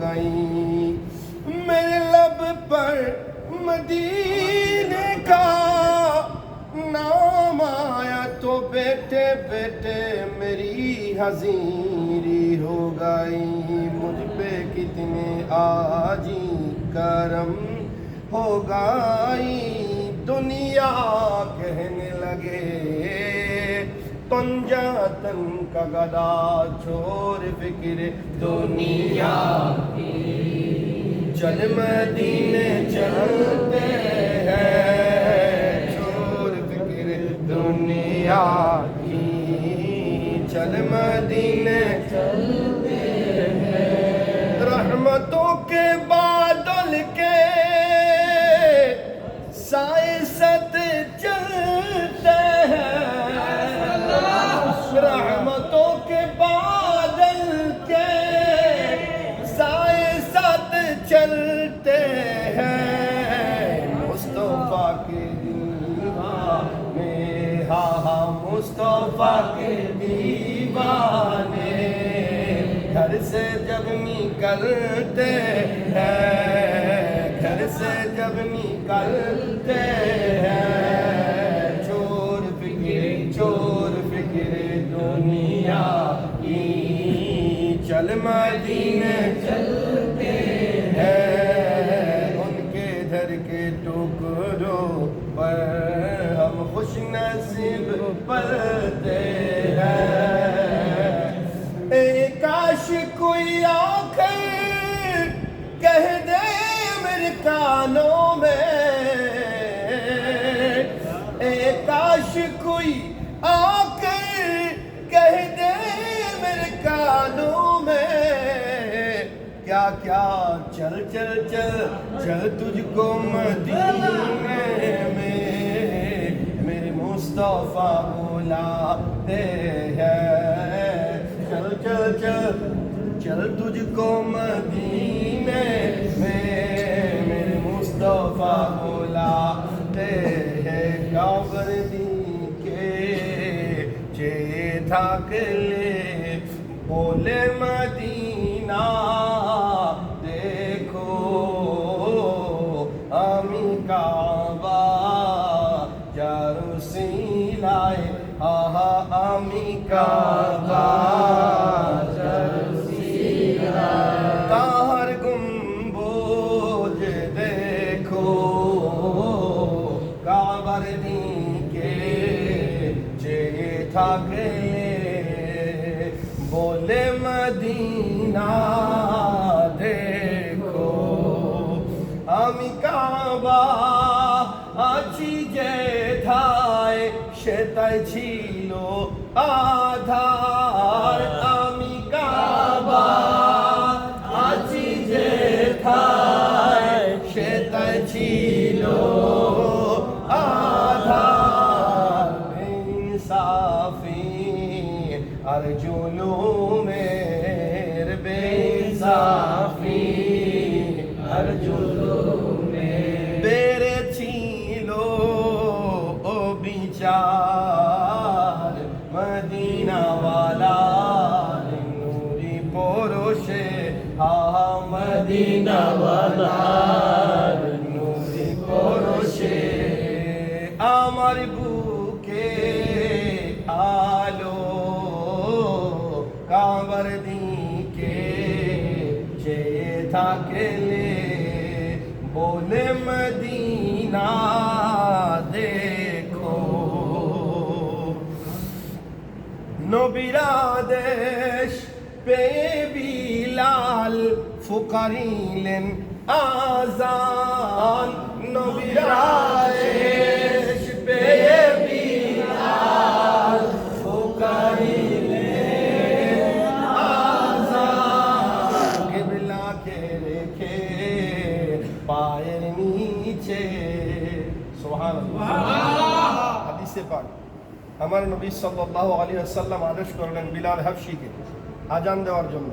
گئیں میرے لب پر مدینے کا نام آیا تو بیٹے بیٹے میری حضیری ہو گئی مجھ پہ کتنے آجی کرم ہو گئی دنیا کہنے لگے۔ پنجا تن کا گدا چھوڑ فکر دنیا کی چل مدینے چلتے ہیں چھوڑ فکر دنیا کی چل مدینے گھر سے جب نکلتے ہیں، گھر سے جب نکلتے ہیں، چور فکر چور فکر دنیا کی چل مدینے چلتے ہیں۔ ان کے در کے ٹکڑوں پر ہم خوش نصیب پلتے کیا چل چل چل چل تجھ کو مدینے میں میرے مصطفیٰ بلاتے ہیں چل چل چل چل تجھ کو مدینے میں میرے مصطفیٰ بلاتے ہیں کابر دین کے چیتھا تھاک لے بولے مدینہ তাহার গুম্বুজ দেখো, কাবার দিকে যে থাকলে বলে, মদিনা, দেখো, আমি কাবা আছি যে ঠায় সেটাই ছিল আধার আমি কাবা আছি যে সে সেটাই ছিল আধার। সাফি আর জুলুমের মদিনাওয়ালা নুরি পরশে আমার বুকে আলো কাবার দিকে যে থাকলে বলে মদিনা দেখো। নবিরাদেশ পেয়ে বিলাল ফুকারিলেন আজান নবিরাদেশ পেয়ে বিলাল ফুকারিলেন আজান কেবলাকে রেখে পায়ের নিচে সুবহানাল্লাহ হাদিসে পাক আমার নবী সাল্লাল্লাহু আলাইহি ওয়াসাল্লাম আদেশ করলেন বিলাল হাফসিকে আজান দেওয়ার জন্য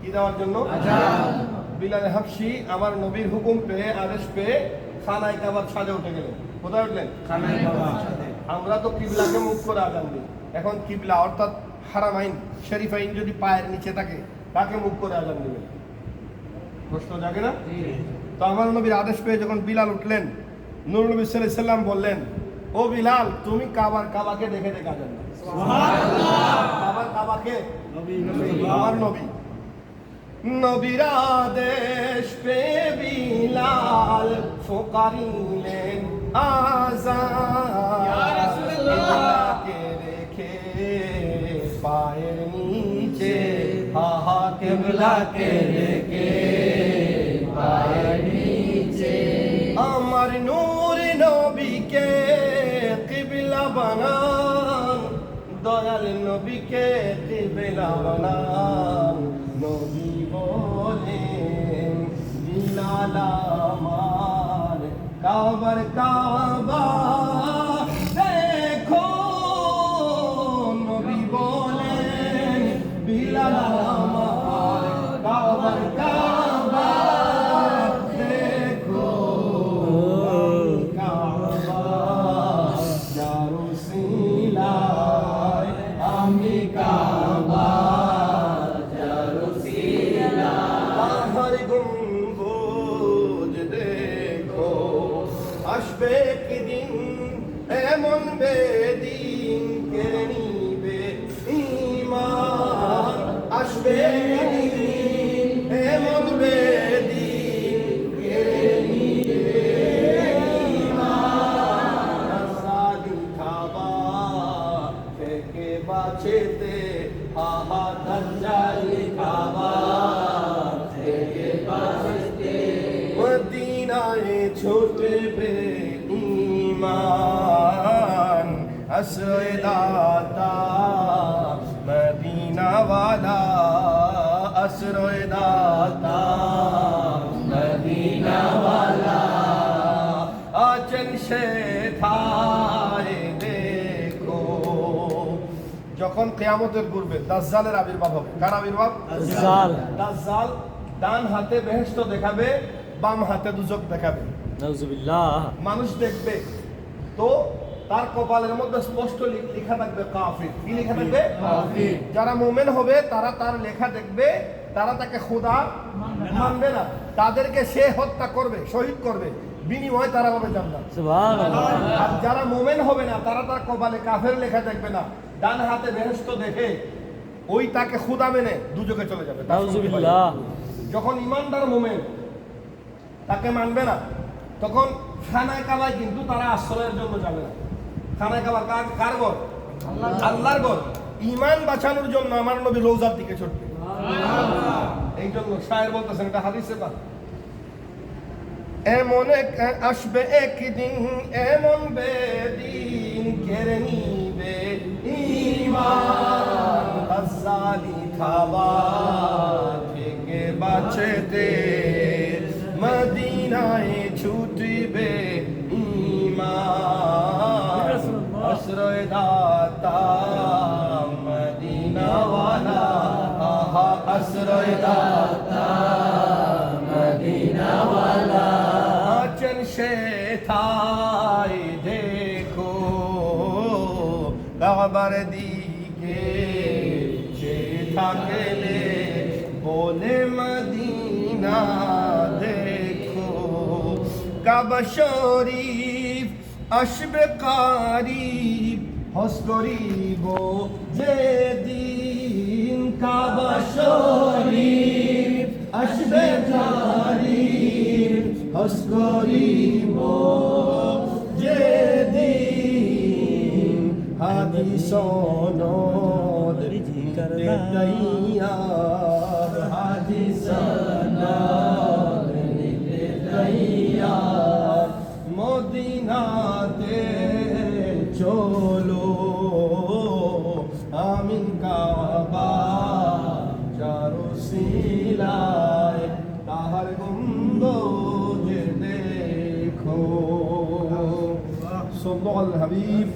কি দেওয়ার জন্য আজান বিলাল হাফসি আমার নবীর হুকুম পেয়ে আদেশ পেয়ে খানায় কাবার ছাদে উঠে গেলেন কোথায় উঠলেন? আমরা তো কিবলাকে মুখ করে আজান দিই। এখন কিবলা অর্থাৎ হারামাইন শরীফাইন যদি পায়ের নিচে থাকে তাকে মুখ করে আজান দিবেন? প্রশ্ন জাগে না? তো আমার নবীর আদেশ পেয়ে যখন বিলাল উঠলেন নূর নবী সাল্লাল্লাহু সাল্লাম বললেন ও বিলাল তুমি কাবার কাবাকে দেখে দেখে আজান কাবার কাবাকে? আমার নবী। নবীর আদেশ পে বিলাল ফোকারিলেন আজান। কে রেখে পায়ের নিচে হাহা কেবলাকে রেখে আমার নূর নবীকে কিবলা বানান দয়াল নবীকে কিবলা বানান আমার কাবার কাবা এমন বেদিন কে নিবে ইমান আসবে কি দিন এমন বেদিন কে নিবে সাদি খাবা থেকে বাঁচেতে আহা দঞ্জালি খাবা আশ্রয় আশ্রয় আচল যখন কেয়ামতের পূর্বে দাজ্জালের আবির্ভাব হবে কার আবির্ভাব? দাজ্জাল। ডান হাতে বেহেশত দেখাবে বাম হাতে দুজক দেখাবে। মানুষ দেখবে। তো তার কপালের মধ্যে স্পষ্ট লেখা থাকবে কাফির। কি লেখা থাকবে? যারা মোমেন হবে তারা তার লেখা দেখবে তারা তাকে খোদা মানবে না। তাদেরকে সে হত্যা করবে শহীদ করবে। বিনিময় তারা হবে জান্নাত। আর যারা মোমেন হবে না তারা তার কপালে কাফের লেখা দেখবে না। ডান হাতে বেহেস্ত দেখে ওই তাকে খুদা মেনে দুজকে চলে যাবে। যখন ইমানদার মোমেন তাকে মানবে না তখন খানায় কাবায় কিন্তু তারা আশ্রয়ের জন্য যাবে না। খানায় কাবা কার কার ঘর? আল্লাহর ঘর। ইমান বাঁচানোর জন্য আমার নবী রোজার দিকে ছুটবে। এই জন্য শায়ের বলতেছেন এটা হাদিসে বা এমন এক আসবে একদিন এমন বেদিন কেড়ে নিবে ইমান। খাওয়া থেকে বাঁচতে আচন সে থাই দেখো, কাবার দিকে সে থাকলে বলে মদিনা দেখো। কাবা শরীফ আসবে কারিব হস করিব যে দিন کعبه شریف عشب تعریف اسکاریم و جدیم حدیثان و دیار حدیثان و دیار مدینه الحبيب